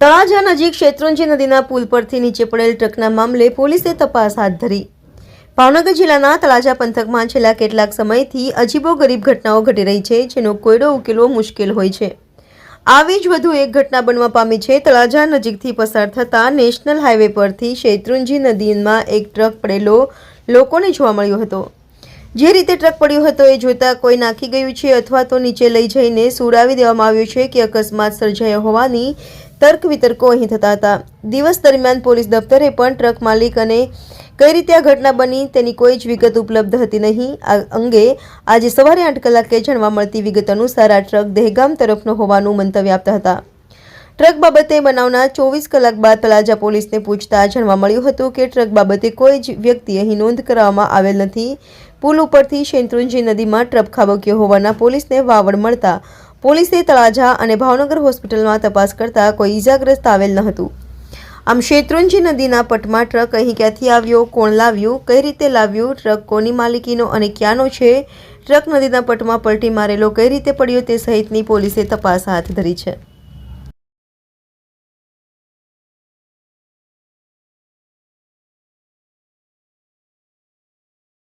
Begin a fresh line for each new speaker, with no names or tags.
તળાજા નજીક શેત્રુંજી નદીના પુલ પરથી નીચે પડેલ ટ્રકના મામલે પોલીસે તપાસ હાથ ધરી. ભાવનગર જિલ્લાના તળાજા પંથકમાં છેલ્લા કેટલાક સમયથી અજીબો ગરીબ ઘટનાઓ ઘટી રહી છે, જેનો કોયડો ઉકેલવો મુશ્કેલ હોય છે. આવી જ વધુ એક ઘટના બનવા પામી છે. તળાજા નજીકથી પસાર થતા નેશનલ હાઈવે પરથી શેત્રુંજી નદીમાં એક ટ્રક પડેલો લોકોને જોવા મળ્યો હતો. જે રીતે ટ્રક પડ્યો હતો એ જોતા કોઈ નાખી ગયું છે અથવા તો નીચે લઈ જઈને સુડાવી દેવામાં આવ્યું છે કે અકસ્માત સર્જાયો હોવાની તર્ક વિતર્કો અહીં થતા હતા. દિવસ દરમિયાન પોલીસ દફતરે પણ ટ્રક માલિક અને કઈ રીતે આ ઘટના બની તેની કોઈ જ વિગત ઉપલબ્ધ હતી નહીં. આ અંગે આજે સવારે આઠ કલાકે જાણવા મળતી વિગત અનુસાર આ ટ્રક દહેગામ તરફનો હોવાનું મંતવ્ય આપતા હતા. ટ્રક બાબતે બનાવના ચોવીસ કલાક બાદ તળાજા પોલીસને પૂછતા જાણવા મળ્યું હતું કે ટ્રક બાબતે કોઈ જ વ્યક્તિ અહીં નોંધ કરવામાં આવેલ નથી. પુલ ઉપરથી શેત્રુંજી નદીમાં ટ્રક ખાબક્યો હોવાના પોલીસને વાવડ મળતા પોલીસે તળાજા અને ભાવનગર હોસ્પિટલમાં તપાસ કરતા કોઈ ઈજાગ્રસ્ત આવેલ ન હતું. આમ શેત્રુંજી નદીના પટમાં ટ્રક અહીં ક્યાંથી આવ્યો, કોણ લાવ્યું, કઈ રીતે લાવ્યું, ટ્રક કોની માલિકીનો અને ક્યાંનો છે, ટ્રક નદીના પટમાં પલટી મારેલો કઈ રીતે પડ્યો તે સહિતની પોલીસે તપાસ હાથ ધરી છે.